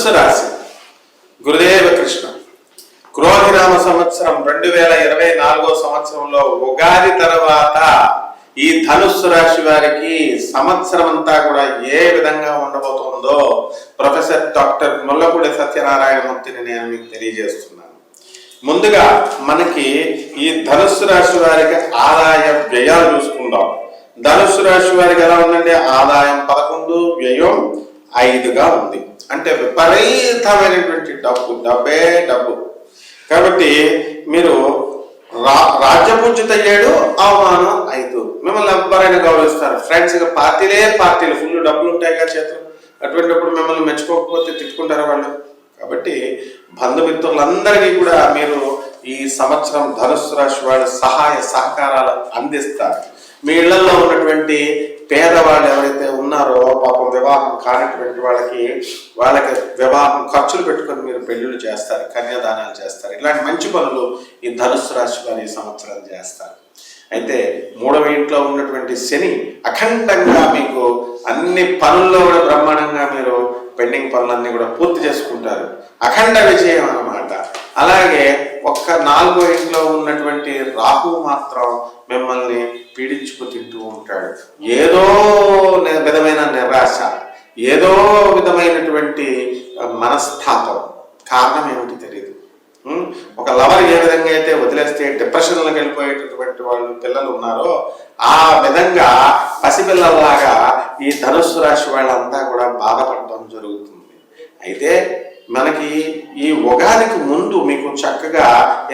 ధనుస్సు రాశి గురుదేవ కృష్ణ. క్రోధినామ సంవత్సరం రెండు వేల ఇరవై నాలుగో సంవత్సరంలో ఉగాది తర్వాత ఈ ధనుస్సు రాశి వారికి సంవత్సరం అంతా కూడా ఏ విధంగా ఉండబోతుందో ప్రొఫెసర్ డాక్టర్ ముల్లపూడి సత్యనారాయణమూర్తిని నేను మీకు తెలియజేస్తున్నాను. ముందుగా మనకి ఈ ధనుస్సు రాశి వారికి ఆదాయ వ్యయాలు చూసుకుందాం. ధనుస్సు రాశి వారికి ఎలా ఉందండి? ఆదాయం పదకొండు వ్యయం ఐదుగా ఉంది. అంటే విపరీతమైనటువంటి డబ్బు డబ్బే డబ్బు. కాబట్టి మీరు రా రాజ్యపూజిత అయ్యాడు అవమానం ఐదు మిమ్మల్ని ఎవ్వరైనా గౌరవిస్తారు. ఫ్రెండ్స్ ఇక పార్టీలే పార్టీలు. ఫుల్ డబ్బులు ఉంటాయి కదా చేతులు. అటువంటిప్పుడు మిమ్మల్ని మెచ్చుకోకపోతే తిట్టుకుంటారు వాళ్ళు? కాబట్టి బంధుమిత్రులందరికీ కూడా మీరు ఈ సంవత్సరం ధనుసు రాశి వాళ్ళ సహాయ సహకారాలు అందిస్తారు. మీ ఇళ్ళలో ఉన్నటువంటి పేదవాళ్ళు ఎవరైతే ఉన్నారో పాపం వివాహం కానటువంటి వాళ్ళకి వాళ్ళకి వివాహం ఖర్చులు పెట్టుకొని మీరు పెళ్ళిళ్ళు చేస్తారు కన్యాదానాలు చేస్తారు. ఇలాంటి మంచి పనులు ఈ ధనుస్సు రాశి వారు ఈ సంవత్సరం చేస్తారు. అయితే మూడవ ఇంట్లో ఉన్నటువంటి శని అఖండంగా మీకు అన్ని పనుల్లో కూడా బ్రహ్మాండంగా మీరు పెండింగ్ పనులన్నీ కూడా పూర్తి చేసుకుంటారు. అఖండ విజయం అన్నమాట. అలాగే ఒక్క నాలుగో ఇంట్లో ఉన్నటువంటి రాహు మాత్రం మిమ్మల్ని పీడించుకు తింటూ ఉంటాడు. ఏదో విధమైన నిరాశ ఏదో విధమైనటువంటి మనస్థాపం మనస్తాపం. కారణం ఏమిటి తెలియదు ఒక లవర్ ఏ విధంగా అయితే వదిలేస్తే డిప్రెషన్లోకి వెళ్ళిపోయేటటువంటి వాళ్ళు పిల్లలు ఉన్నారో ఆ విధంగా పసిపిల్లల్లాగా ఈ ధనుస్సు రాశి వాళ్ళంతా కూడా బాధపడడం జరుగుతుంది. అయితే మనకి ఈ ఉగాదికి ముందు మీకు చక్కగా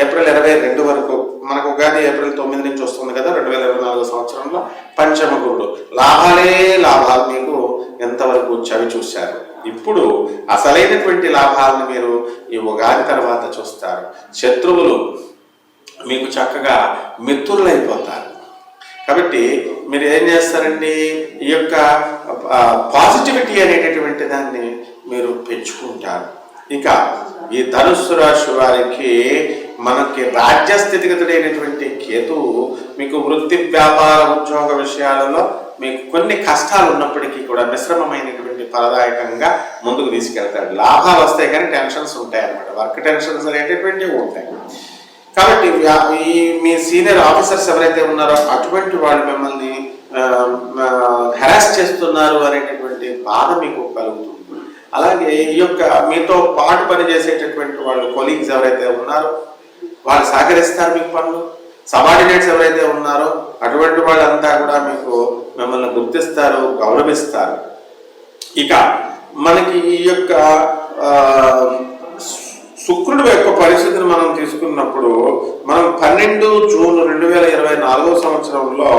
ఏప్రిల్ ఇరవై రెండు వరకు మనకు ఉగాది ఏప్రిల్ తొమ్మిది నుంచి వస్తుంది కదా రెండు వేల ఇరవై నాలుగు సంవత్సరంలో పంచమ గురుడు లాభాలే లాభాలు మీకు ఎంతవరకు చవి చూశారు? ఇప్పుడు అసలైనటువంటి లాభాలను మీరు ఈ ఉగాది తర్వాత చూస్తారు. శత్రువులు మీకు చక్కగా మిత్రులైపోతారు. కాబట్టి మీరు ఏం చేస్తారండి? ఈ యొక్క పాజిటివిటీ అనేటటువంటి దాన్ని మీరు పెంచుకుంటారు. ఇక ఈ ధనుస్సు రాశి వారికి మనకి రాజ్య స్థితిగతుడైనటువంటి కేతు మీకు వృత్తి వ్యాపార ఉద్యోగ విషయాలలో మీకు కొన్ని కష్టాలు ఉన్నప్పటికీ కూడా మిశ్రమమైనటువంటి ఫలదాయకంగా ముందుకు తీసుకెళ్తారు. లాభాలు వస్తాయి కానీ టెన్షన్స్ ఉంటాయి అన్నమాట వర్క్ టెన్షన్స్ అనేటటువంటివి ఉంటాయి. కాబట్టి ఈ మీ సీనియర్ ఆఫీసర్స్ ఎవరైతే ఉన్నారో అటువంటి వాళ్ళు మిమ్మల్ని హెరాస్ చేస్తున్నారు అనేటటువంటి బాధ మీకు కలుగుతుంది. అలాగే ఈ యొక్క మీతో పాటు పనిచేసేటటువంటి వాళ్ళు కొలీగ్స్ ఎవరైతే ఉన్నారో వాళ్ళు సహకరిస్తారు మీకు పనులు. సబార్డినేట్స్ ఎవరైతే ఉన్నారో అటువంటి వాళ్ళంతా కూడా మీకు మిమ్మల్ని గుర్తిస్తారు గౌరవిస్తారు. ఇక మనకి ఈ యొక్క శుక్రుడు యొక్క పరిస్థితిని మనం తీసుకున్నప్పుడు మనం పన్నెండు జూన్ రెండు వేల ఇరవై నాలుగో సంవత్సరంలో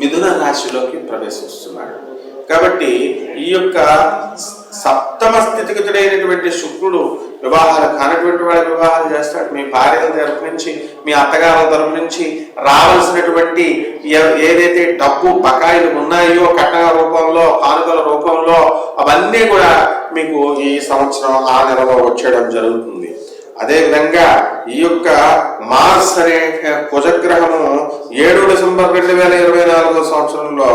మిథున రాశిలోకి ప్రవేశిస్తున్నాడు. కాబట్టి ఈ యొక్క సప్తమ స్థితిగతుడైనటువంటి శుక్రుడు వివాహాలు కానటువంటి వాళ్ళ వివాహాలు చేస్తాడు. మీ భార్యల తరపు నుంచి మీ అత్తగారుల తరపు నుంచి రావాల్సినటువంటి ఏదైతే డబ్బు బకాయిలు ఉన్నాయో కట్న రూపంలో కానుకల రూపంలో అవన్నీ కూడా మీకు ఈ సంవత్సరం ఆ నెలలో వచ్చేయడం జరుగుతుంది. అదే విధంగా ఈ యొక్క మార్స్ అనే కుజగ్రహము ఏడు డిసెంబర్ రెండు వేల ఇరవై నాలుగో సంవత్సరంలో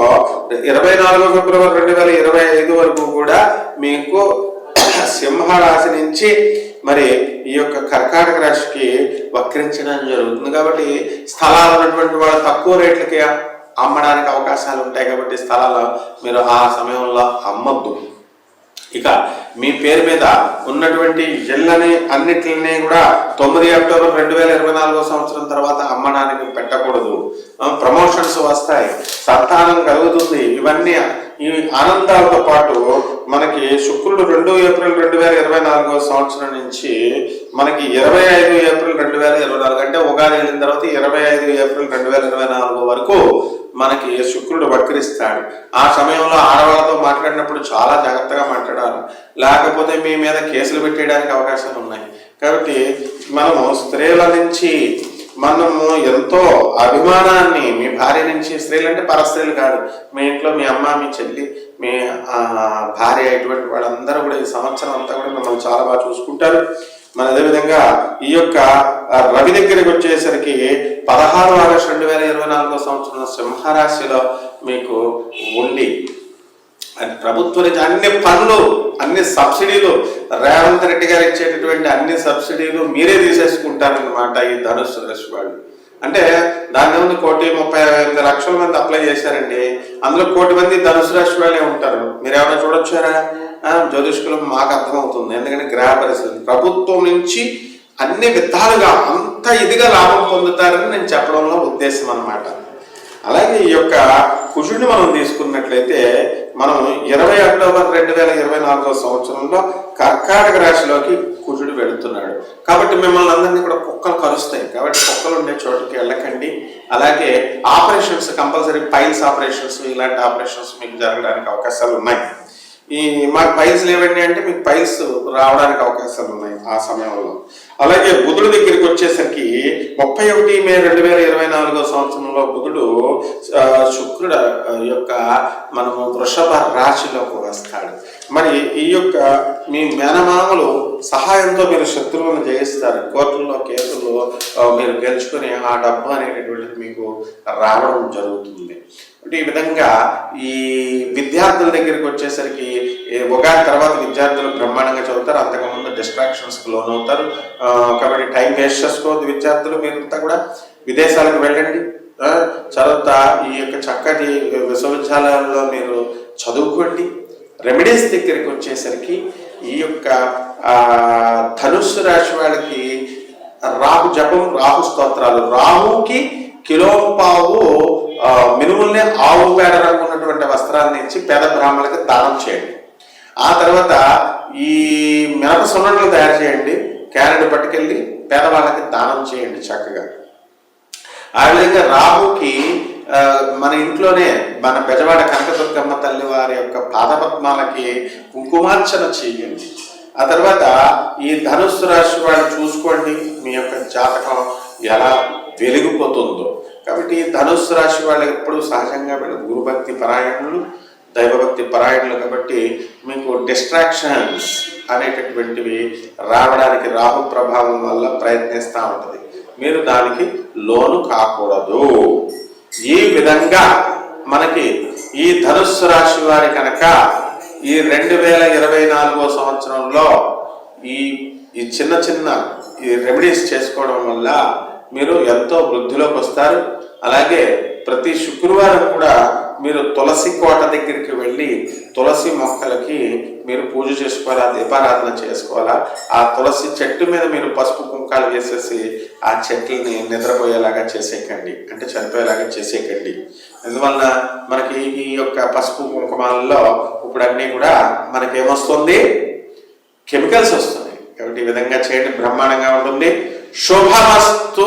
ఇరవై నాలుగో ఫిబ్రవరి రెండు వేల ఇరవై ఐదు వరకు కూడా మీకు సింహరాశి నుంచి మరి ఈ యొక్క కర్కాటక రాశికి వక్రించడం జరుగుతుంది. కాబట్టి స్థలాలు ఉన్నటువంటి వాళ్ళు తక్కువ రేట్లకి అమ్మడానికి అవకాశాలు ఉంటాయి. కాబట్టి స్థలాలు మీరు ఆ సమయంలో అమ్మద్దు. ఇక మీ పేరు మీద ఉన్నటువంటి ఇళ్ళని అన్నిటిని కూడా తొమ్మిది అక్టోబర్ రెండు వేల ఇరవై నాలుగో సంవత్సరం తర్వాత అమ్మడానికి పెట్టకూడదు. ప్రమోషన్స్ వస్తాయి. సంతానం కలుగుతుంది. ఇవన్నీ ఈ ఆనందాలతో పాటు మనకి శుక్రుడు రెండు ఏప్రిల్ రెండు వేల ఇరవై నాలుగో సంవత్సరం నుంచి మనకి ఇరవై ఐదు ఏప్రిల్ రెండు వేల ఇరవై నాలుగు అంటే ఉగాది వెళ్ళిన తర్వాత ఇరవై ఐదు ఏప్రిల్ రెండు వేల ఇరవై నాలుగు వరకు మనకి శుక్రుడు వక్రిస్తాడు. ఆ సమయంలో ఆడవాళ్ళతో మాట్లాడినప్పుడు చాలా జాగ్రత్తగా మాట్లాడాలి. లేకపోతే మీ మీద కేసులు పెట్టేయడానికి అవకాశాలు ఉన్నాయి. కాబట్టి మనము స్త్రీల నుంచి మనము ఎంతో అభిమానాన్ని మీ భార్య నుంచి స్త్రీలు అంటే పరస్త్రీలు కాదు. మీ ఇంట్లో మీ అమ్మ మీ చెల్లి మీ భార్య ఇటువంటి వాళ్ళందరూ కూడా ఈ సంవత్సరం అంతా కూడా మిమ్మల్ని చాలా బాగా చూసుకుంటారు. మన అదేవిధంగా ఈ యొక్క రవి దగ్గరికి వచ్చేసరికి పదహారు ఆగస్టు రెండు వేల ఇరవై నాలుగో సంవత్సరం సింహరాశిలో మీకు ఉండి అది ప్రభుత్వ అన్ని పనులు అన్ని సబ్సిడీలు రేవంత్ రెడ్డి గారు ఇచ్చేటటువంటి అన్ని సబ్సిడీలు మీరే తీసేసుకుంటారనమాట ఈ ధనుసు రాశి వాళ్ళు. అంటే దాని ముందు కోటి ముప్పై ఐదు లక్షల మంది అప్లై చేశారండి. అందులో కోటి మంది ధనుసు రాశి వాళ్ళే ఉంటారు. మీరు ఏమైనా చూడొచ్చారా? జ్యోతిష్కులం మాకు అర్థమవుతుంది. ఎందుకంటే గ్రహ పరిస్థితి. ప్రభుత్వం నుంచి అన్ని విధాలుగా అంత ఇదిగా లాభం పొందుతారని నేను చెప్పడంలో ఉద్దేశం అన్నమాట. అలాగే ఈ యొక్క కుజుడిని మనం తీసుకున్నట్లయితే మనం ఇరవై అక్టోబర్ రెండు వేల ఇరవై నాలుగో సంవత్సరంలో కర్కాటక రాశిలోకి కుజుడు వెళుతున్నాడు. కాబట్టి మిమ్మల్ని అందరినీ కూడా కుక్కలు కలుస్తాయి కాబట్టి కుక్కలు ఉండే చోటుకి వెళ్ళకండి. అలాగే ఆపరేషన్స్ కంపల్సరీ పైల్స్ ఆపరేషన్స్ ఇలాంటి ఆపరేషన్స్ మీకు జరగడానికి అవకాశాలు ఉన్నాయి. ఈ మాకు పైల్స్ లేవండి అంటే మీకు పైల్స్ రావడానికి అవకాశాలు ఉన్నాయి ఆ సమయంలో. అలాగే బుధుడు దగ్గరికి వచ్చేసరికి ముప్పై ఒకటి మే రెండు వేల ఇరవై నాలుగో సంవత్సరంలో బుధుడు శుక్రుడు యొక్క మనము వృషభ రాశిలోకి వస్తాడు. మరి ఈ యొక్క మీ మేనమామలు సహాయంతో మీరు శత్రువులను జయిస్తారు. కోర్టుల్లో కేసుల్లో మీరు గెలుచుకుని ఆ డబ్బు అనేటటువంటిది మీకు రావడం జరుగుతుంది. అంటే ఈ విధంగా ఈ విద్యార్థుల దగ్గరికి వచ్చేసరికి ఈ ఉగాది తర్వాత విద్యార్థులు బ్రహ్మాండంగా చదువుతారు. అంతకుముందు డిస్ట్రాక్షన్స్ లోన్ అవుతారు కాబట్టి టైం వేస్ట్ చేసుకోవద్దు విద్యార్థులు మీరంతా కూడా విదేశాలకు వెళ్ళండి. చదువుతా ఈ యొక్క చక్కటి విశ్వవిద్యాలయాల్లో మీరు చదువుకోండి. రెమెడీస్ దగ్గరికి వచ్చేసరికి ఈ యొక్క ధనుస్సు రాశి వాళ్ళకి రాహు జపం రాహు స్తోత్రాలు. రాహుకి కిలోపావు ఆ, మినుముల్ని ఆవు పేడ రంగు ఉన్నటువంటి వస్త్రాన్ని ఇచ్చి పేద బ్రాహ్మణులకి దానం చేయండి. ఆ తర్వాత ఈ మినప సున్నట్లు తయారు చేయండి. క్యారెట్ పట్టుకెళ్ళి పేదవాళ్ళకి దానం చేయండి చక్కగా. ఆ విధంగా రాహుకి మన ఇంట్లోనే మన పెజవాడ కనకదుర్గమ్మ తల్లి వారి యొక్క పాదపద్మాలకి కుంకుమార్చన చేయండి. ఆ తర్వాత ఈ ధనుస్సు రాశి వాళ్ళు చూసుకోండి మీ యొక్క జాతకం ఎలా వెలిగిపోతుందో. కాబట్టి ఈ ధనుస్సు రాశి వాళ్ళు ఎప్పుడు సహజంగా వీళ్ళు గురుభక్తి పరాయణులు దైవభక్తి పరాయణులు కాబట్టి మీకు డిస్ట్రాక్షన్స్ అనేటటువంటివి రావడానికి రాహు ప్రభావం వల్ల ప్రయత్నిస్తూ ఉంటుంది. మీరు దానికి లోను కాకూడదు. ఈ విధంగా మనకి ఈ ధనుస్సు రాశి వారి కనుక ఈ రెండు వేల ఇరవై నాలుగో సంవత్సరంలో ఈ ఈ చిన్న చిన్న ఈ రెమెడీస్ చేసుకోవడం వల్ల మీరు ఎంతో వృద్ధిలోకి వస్తారు. అలాగే ప్రతి శుక్రవారం కూడా మీరు తులసి కోట దగ్గరికి వెళ్ళి తులసి మొక్కలకి మీరు పూజ చేసుకోవాలా దీపారాధన చేసుకోవాలా? ఆ తులసి చెట్టు మీద మీరు పసుపు కుంకాలు వేసేసి ఆ చెట్లని నిద్రపోయేలాగా చేసేయకండి. అంటే చనిపోయేలాగా చేసేయకండి. ఎందువలన మనకి ఈ యొక్క పసుపు కుంకుమాలలో ఇప్పుడు అన్నీ కూడా మనకి ఏమొస్తుంది కెమికల్స్ వస్తున్నాయి. కాబట్టి ఈ విధంగా చేయండి. బ్రహ్మాండంగా ఉంటుంది. శుభమస్తు.